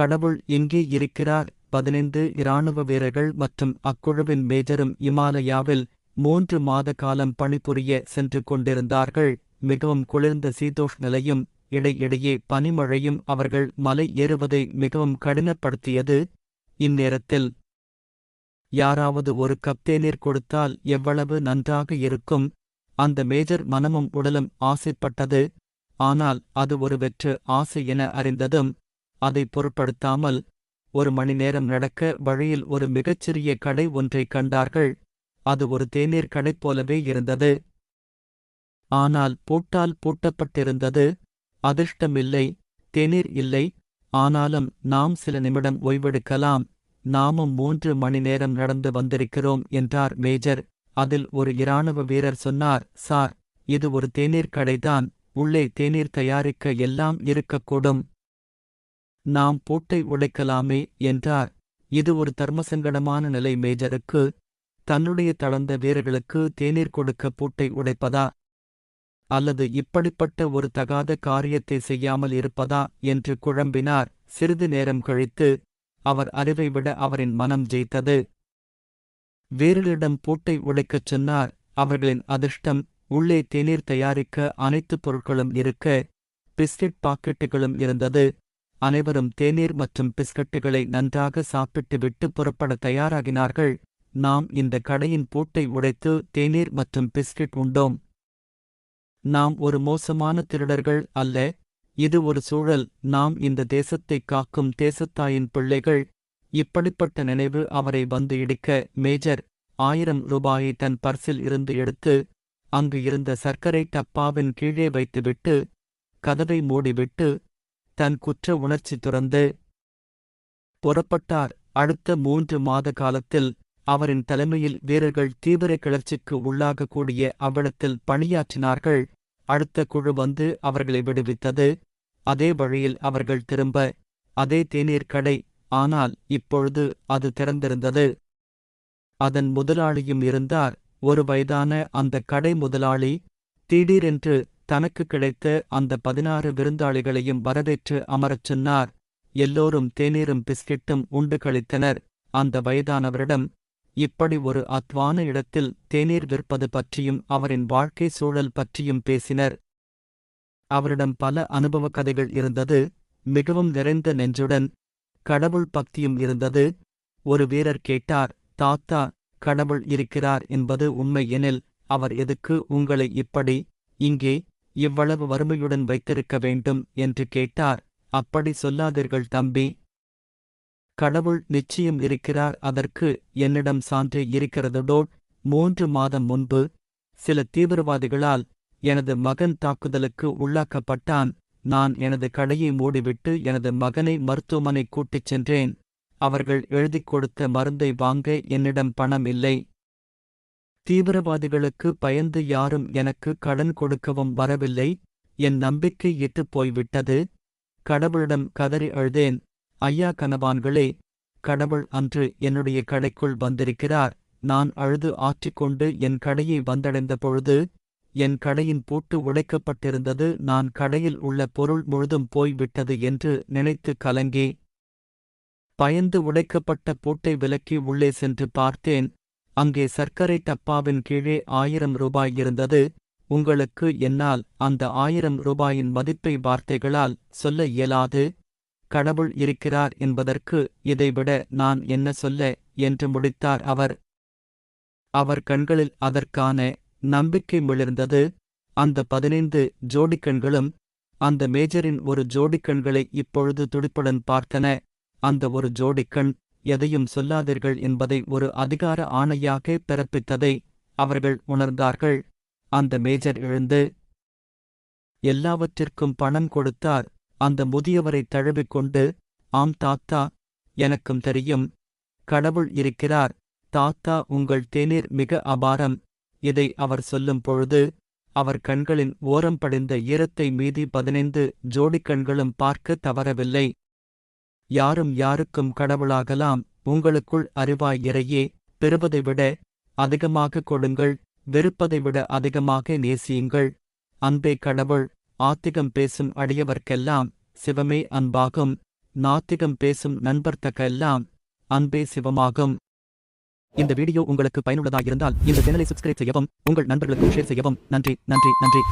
கடவுள் எங்கே இருக்கிறார்? பதினைந்து இராணுவ வீரர்கள் மற்றும் அக்குழுவின் மேஜரும் இமாலயாவில் மூன்று மாத காலம் பணிபுரிய சென்று கொண்டிருந்தார்கள். மிகவும் குளிர்ந்த சீதோஷ் நிலையும் இடையிடையே பனிமழையும் அவர்கள் மலை ஏறுவதை மிகவும் கடினப்படுத்தியது. இந்நேரத்தில் யாராவது ஒரு கப் தேநீர் கொடுத்தால் எவ்வளவு நன்றாக இருக்கும்? அந்த மேஜர் மனமும் உடலும் ஆசைப்பட்டது. ஆனால் அது ஒரு வெற்று ஆசை என அறிந்ததும் அதை பொருட்படுத்தாமல் ஒரு மணி நேரம் நடக்க வழியில் ஒரு மிகச்சிறிய கடை ஒன்றைக் கண்டார்கள். அது ஒரு தேநீர் கடை போலவே இருந்தது. ஆனால் பூட்டால் பூட்டப்பட்டிருந்தது. அதிர்ஷ்டமில்லை. தேநீர் இல்லை. ஆனாலும் நாம் சில நிமிடம் ஓய்வெடுக்கலாம். நாமும் மூன்று மணி நேரம் நடந்து வந்திருக்கிறோம் என்றார் மேஜர். அதில் ஒரு இராணுவ வீரர் சொன்னார் சார் இது ஒரு தேநீர் கடைதான். உள்ளே தேநீர் தயாரிக்க எல்லாம் இருக்கக்கூடும். நாம் பூட்டை உடைக்கலாமே என்றார். இது ஒரு தர்மசங்கடமான நிலை மேஜருக்கு. தன்னுடைய தளர்ந்த வீரர்களுக்கு தேநீர் கொடுக்க பூட்டை உடைப்பதா? அல்லது இப்படிப்பட்ட ஒரு தகாத காரியத்தை செய்யாமல் இருப்பதா? என்று குழம்பினார். சிறிது நேரம் கழித்து அவர் அறிவை விட அவரின் மனம் ஜெயித்தது. வீரர்களிடம் பூட்டை உடைக்கச் சொன்னார். அவர்களின் அதிர்ஷ்டம் உள்ளே தேநீர் தயாரிக்க அனைத்து பொருட்களும் இருக்க பிஸ்கட் பாக்கெட்டுகளும் இருந்தது. அனைவரும் தேநீர் மற்றும் பிஸ்கட்டுகளை நன்றாக சாப்பிட்டுவிட்டு புறப்பட தயாராகினார்கள். நாம் இந்த கடையின் பூட்டை உடைத்து தேநீர் மற்றும் பிஸ்கட் உண்டோம். நாம் ஒரு மோசமான திருடர்கள் அல்ல. இது ஒரு சூழல். நாம் இந்த தேசத்தைக் காக்கும் தேசத்தாயின் பிள்ளைகள். இப்படிப்பட்ட நினைவு அவரை வந்து இடிக்க மேஜர் ஆயிரம் ரூபாயை தன் பர்சில் இருந்து எடுத்து அங்கு இருந்த சர்க்கரை டப்பாவின் கீழே வைத்துவிட்டு கதவை மூடிவிட்டு தன் குற்ற உணர்ச்சி துறந்து புறப்பட்டார். அடுத்த மூன்று மாத காலத்தில் அவரின் தலைமையில் வீரர்கள் தீவிர கிளர்ச்சிக்கு உள்ளாகக்கூடிய அவ்விடத்தில் பணியாற்றினார்கள். அடுத்த குழு வந்து அவர்களை விடுவித்தது. அதே வழியில் அவர்கள் திரும்ப அதே தேநீர் கடை. ஆனால் இப்பொழுது அது திறந்திருந்தது. அதன் முதலாளியும் இருந்தார். ஒரு வயதான அந்த கடை முதலாளி திடீரென்று தனக்கு கிடைத்த அந்த பதினாறு விருந்தாளிகளையும் வரவேற்று அமரச் சொன்னார். எல்லோரும் தேநீரும் பிஸ்கெட்டும் உண்டு கழித்தனர். அந்த வயதானவரிடம் இப்படி ஒரு அத்வான இடத்தில் தேநீர் விற்பது பற்றியும் அவரின் வாழ்க்கை சூழல் பற்றியும் பேசினர். அவரிடம் பல அனுபவ கதைகள் இருந்தது. மிகவும் நிறைந்த நெஞ்சுடன் கடவுள் பக்தியும் இருந்தது. ஒரு வீரர் கேட்டார் தாத்தா கடவுள் இருக்கிறார் என்பது உண்மை எனில் அவர் எதுக்கு உங்களை இப்படி இங்கே இவ்வளவு வறுமையுடன் வைத்திருக்க வேண்டும் என்று கேட்டார். அப்படி சொல்லாதீர்கள் தம்பி. கடவுள் நிச்சயம் இருக்கிறார். அதற்கு என்னிடம் சான்று இருக்கிறதோட் மூன்று மாதம் முன்பு சில தீவிரவாதிகளால் எனது மகன் தாக்குதலுக்கு உள்ளாக்கப்பட்டான். நான் எனது கடையை மூடிவிட்டு எனது மகனை மருத்துவமனை கூட்டிச் சென்றேன். அவர்கள் எழுதிக் கொடுத்த மருந்தை வாங்க என்னிடம் பணம் இல்லை. தீவிரவாதிகளுக்கு பயந்து யாரும் எனக்கு கடன் கொடுக்கவும் வரவில்லை. என் நம்பிக்கை இட்டுப் போய்விட்டது. கடவுளிடம் கதறி அழுதேன். ஐயா கனவான்களே கடவுள் அன்று என்னுடைய கடைக்குள் வந்திருக்கிறார். நான் அழுது ஆற்றிக்கொண்டு என் கடையை வந்தடைந்த பொழுது என் கடையின் பூட்டு உடைக்கப்பட்டிருந்தது. நான் கடையில் உள்ள பொருள் முழுதும் போய்விட்டது என்று நினைத்து கலங்கி பயந்து உடைக்கப்பட்ட பூட்டை விலக்கி உள்ளே சென்று பார்த்தேன். அங்கே சர்க்கரை டப்பாவின் கீழே ஆயிரம் ரூபாய் இருந்தது. உங்களுக்கு என்னால் அந்த ஆயிரம் ரூபாயின் மதிப்பை வார்த்தைகளால் சொல்ல இயலாது. கடவுள் இருக்கிறார் என்பதற்கு இதைவிட நான் என்ன சொல்ல என்று முடித்தார் அவர். அவர் கண்களில் அதற்கான நம்பிக்கை மிளிர்ந்தது. அந்த பதினைந்து ஜோடிக்கண்களும் அந்த மேஜரின் ஒரு ஜோடிக்கண்களை இப்பொழுது துடிப்புடன் பார்த்தன. அந்த ஒரு ஜோடிக்கண் எதையும் சொல்லாதீர்கள் என்பதை ஒரு அதிகார ஆணையாக பிறப்பித்ததை அவர்கள் உணர்ந்தார்கள். அந்த மேஜர் எழுந்து எல்லாவற்றிற்கும் பணம் கொடுத்தார். அந்த முதியவரை தழுவிக்கொண்டு ஆம் தாத்தா எனக்கும் தெரியும். கடவுள் இருக்கிறார். தாத்தா உங்கள் தேநீர் மிக அபாரம். இதை அவர் சொல்லும் பொழுது அவர் கண்களின் ஓரம் படிந்த ஈரத்தை மீதி பதினைந்து ஜோடிக் கண்களும் பார்க்க தவறவில்லை. யாரும் யாருக்கும் கடவுளாகலாம். உங்களுக்குள் அறிவாய் இறையே பெறுவதை விட அதிகமாக கொடுங்கள் வெறுப்பதை விட அதிகமாக நேசியுங்கள். அன்பே கடவுள் ஆத்திகம் பேசும் அடியவர்க்கெல்லாம் சிவமே அன்பாகும். நாத்திகம் பேசும் நண்பர் தக்கெல்லாம் அன்பே சிவமாகும். இந்த வீடியோ உங்களுக்கு பயனுள்ளதாக இருந்தால் இந்த சேனலை சப்ஸ்கிரைப் செய்யவும் உங்கள் நண்பர்களுக்கு ஷேர் செய்யவும். நன்றி நன்றி நன்றி.